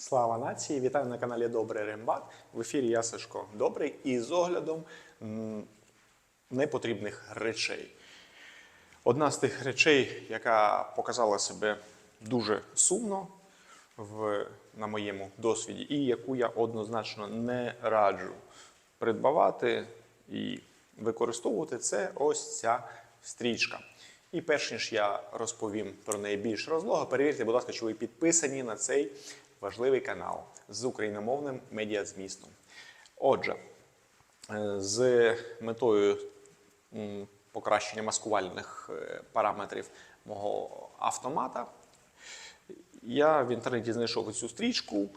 Слава нації! Вітаю на каналі Добрий Рембат. В ефірі я Сашко Добрий і з оглядом непотрібних речей. Одна з тих речей, яка показала себе дуже сумно в, на моєму досвіді, і яку я однозначно не раджу придбавати і використовувати, це ось ця стрічка. І перш ніж я розповім про неї більш розлого, перевірте, будь ласка, чи ви підписані на цей важливий канал з україномовним медіазмістом. Отже, е, з метою покращення маскувальних е, параметрів мого автомата я в інтернеті знайшов цю стрічку.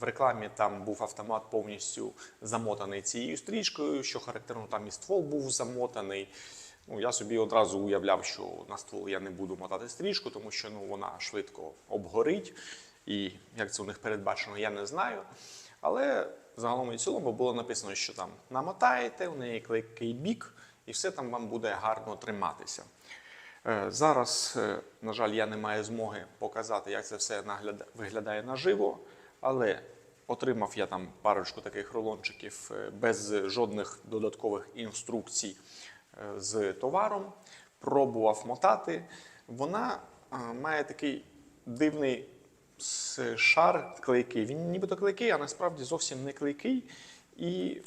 В рекламі там був автомат повністю замотаний цією стрічкою, що характерно, там і ствол був замотаний. Ну, я собі одразу уявляв, що на ствол я не буду мотати стрічку, тому що ну, вона швидко обгорить. І як це у них передбачено, я не знаю. Але загалом і цілому було написано, що там намотаєте, у неї клейкий бік, і все там вам буде гарно триматися. Е, Зараз, е, на жаль, я не маю змоги показати, як це все виглядає наживо, але отримав я там парочку таких рулончиків е, без жодних додаткових інструкцій з товаром. Пробував мотати. Вона має такий дивний шар клейкий. Він нібито клейкий, а насправді зовсім не клейкий. І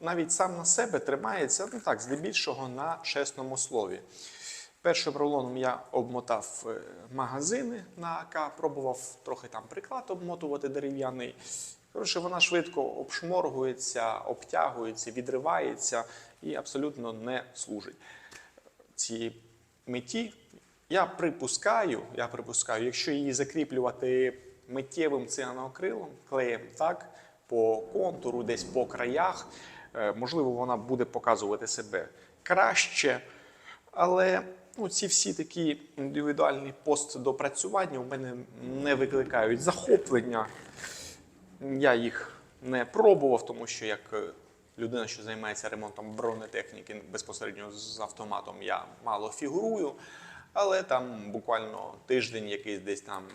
навіть сам на себе тримається, ну так, здебільшого на чесному слові. Першим рулоном я обмотав е, магазини на АК, пробував трохи там приклад обмотувати дерев'яний. Коротше, вона швидко обшморгується, обтягується, відривається і абсолютно не служить. Цій меті я припускаю, я припускаю, якщо її закріплювати миттєвим цианокрилом, клеєм так, по контуру, десь по краях, е, можливо, вона буде показувати себе краще. Але ну, ці всі такі індивідуальні постдопрацювання у мене не викликають захоплення. Я їх не пробував, тому що як е, людина, що займається ремонтом бронетехніки безпосередньо з автоматом, я мало фігурую. Але там буквально тиждень якийсь десь там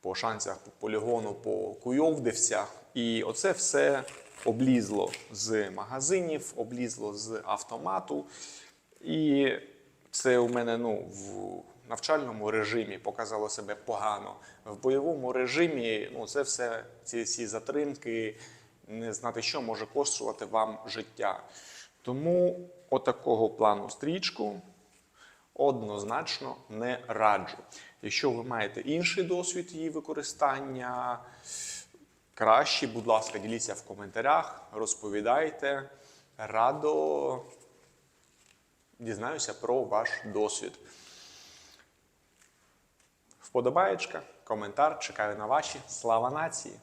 по шансах, по полігону покуйовдився. І оце все облізло з магазинів, облізло з автомату. І це у мене ну, в навчальному режимі показало себе погано. В бойовому режимі ну, це все, ці всі затримки, не знати, що може коштувати вам життя. Тому отакого плану стрічку однозначно не раджу. Якщо ви маєте інший досвід її використання, краще, будь ласка, діліться в коментарях, розповідайте. Радо дізнаюся про ваш досвід. Вподобаєчка, коментар, чекаю на ваші. Слава нації!